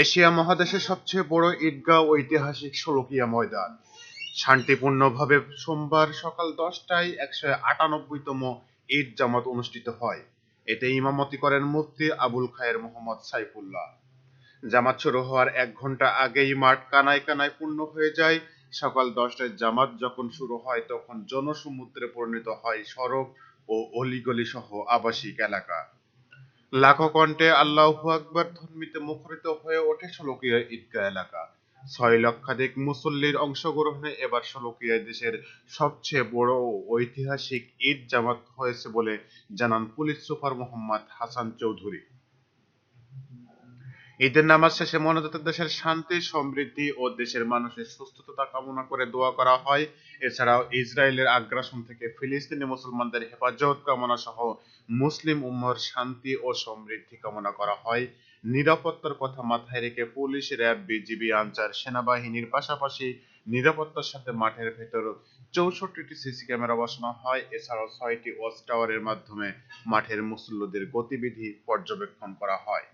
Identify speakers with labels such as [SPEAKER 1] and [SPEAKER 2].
[SPEAKER 1] Asia মহাদেশের সবচেয়ে বড় ঈদগাহ ঐতিহাসিক শোলকিয়া ময়দান। শান্তিপূর্ণভাবে সোমবার সকাল দশটায় একশো আটানব্বইতম ঈদ জামাত অনুষ্ঠিত হয়। এতে ইমামতি করেন মুফতি আবুল খায়ের মোহাম্মদ সাইফুল্লাহ। জামাত শুরু হওয়ার এক ঘণ্টা আগেই মাঠ কানায় কানায় পূর্ণ হয়ে যায়। সকাল দশটায় জামাত যখন শুরু হয়, তখন জনসমুদ্রে পরিণত হয় সড়ক ও অলিগলি সহ আবাসিক এলাকা। লাখো কণ্ঠে আল্লাহু আকবার ধ্বনিতে মুখরিত হয়ে ওঠে শোলকিয়া ঈদগাহ এলাকা। ছয় লক্ষাধিক মুসল্লির অংশগ্রহণে এবার শোলকিয়ায় দেশের সবচেয়ে বড় ঐতিহাসিক ঈদ জামাত হয়েছে বলে জানান পুলিশ সুপার মোহাম্মদ হাসান চৌধুরী। ঈদের নামাজ শেষে মনোনীত দেশের শান্তি, সমৃদ্ধি ও দেশের মানুষের সুস্থতা কামনা করে দোয়া করা হয়। এছাড়াও ইসরায়েলের আগ্রাসন থেকে ফিলিস্তিনি মুসলমানদের হেফাজত কামনা সহ মুসলিম উম্মর শান্তি ও সমৃদ্ধি কামনা করা হয়। নিরাপত্তার কথা মাথায় রেখে পুলিশ, র্যাব, বিজিবি, আনসার, সেনাবাহিনীর পাশাপাশি নিরাপত্তার সাথে মাঠের ভেতর চৌষট্টিটি সিসি ক্যামেরা বসানো হয়। এছাড়াও ছয়টি ওয়াচ টাওয়ারের মাধ্যমে মাঠের মুসল্লিদের গতিবিধি পর্যবেক্ষণ করা হয়।